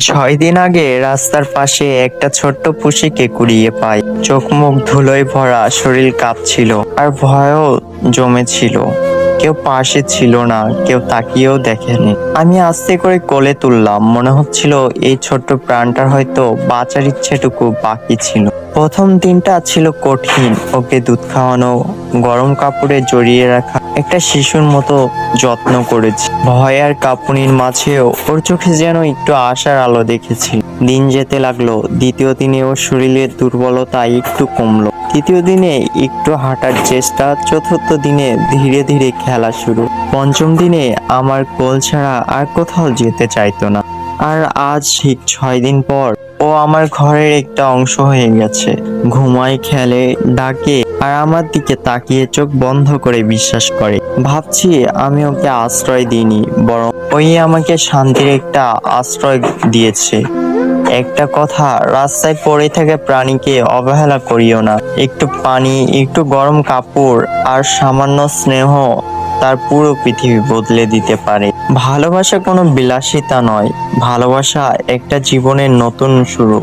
ছয় দিন আগে রাস্তার পাশে একটা ছোট্ট পুষিকে কুড়িয়ে পাই। চোখ মুখ ধুলোয় ভরা, শরীর কাঁপছিল আর ভয়ও জমেছিল। কেউ পাশে ছিল না, কেউ তাকিয়েও দেখেনি। আমি আস্তে করে কোলে তুললাম। মনে হচ্ছিল এই ছোট্ট প্রাণটার হয়তো বাঁচার ইচ্ছেটুকু বাকি ছিল। প্রথম দিনটা ছিল কঠিন। ওকে দুধ খাওয়ানো, গরম কাপড়ে জড়িয়ে রাখা একটা শিশুর মতো যত্ন করেছি। ভয় আর কাঁপুনির মাঝেও ওর চোখে যেন একটু আশার আলো দেখেছি। দিন যেতে লাগল, দ্বিতীয় দিনে ওর শরীরের দুর্বলতা একটু কমলো। তৃতীয় দিনে একটু হাঁটার চেষ্টা, চতুর্থ দিনে ধীরে ধীরে খেলা শুরু। পঞ্চম দিনে আমার কোল ছাড়া আর কোথাও যেতে চাইতো না। আর আজ ঠিক ছয় দিন পর ও আমার ঘরের একটা অংশ হয়ে গেছে। ঘুমায়, খেলে, ডাকে আর আমার দিকে তাকিয়ে চোখ বন্ধ করে বিশ্বাস করে। ভাবছি আমি ওকে আশ্রয় দিইনি, বরং ওই আমাকে শান্তির একটা আশ্রয় দিয়েছে। একটা কথা, রাস্তায় পড়ে থাকা প্রাণীকে অবহেলা করিও না। একটু পানি, একটু গরম কাপড় আর সামান্য স্নেহ তার পুরো পৃথিবী বদলে দিতে পারে। ভালোবাসা কোনো বিলাসিতা নয়, ভালোবাসা একটা জীবনের নতুন শুরু।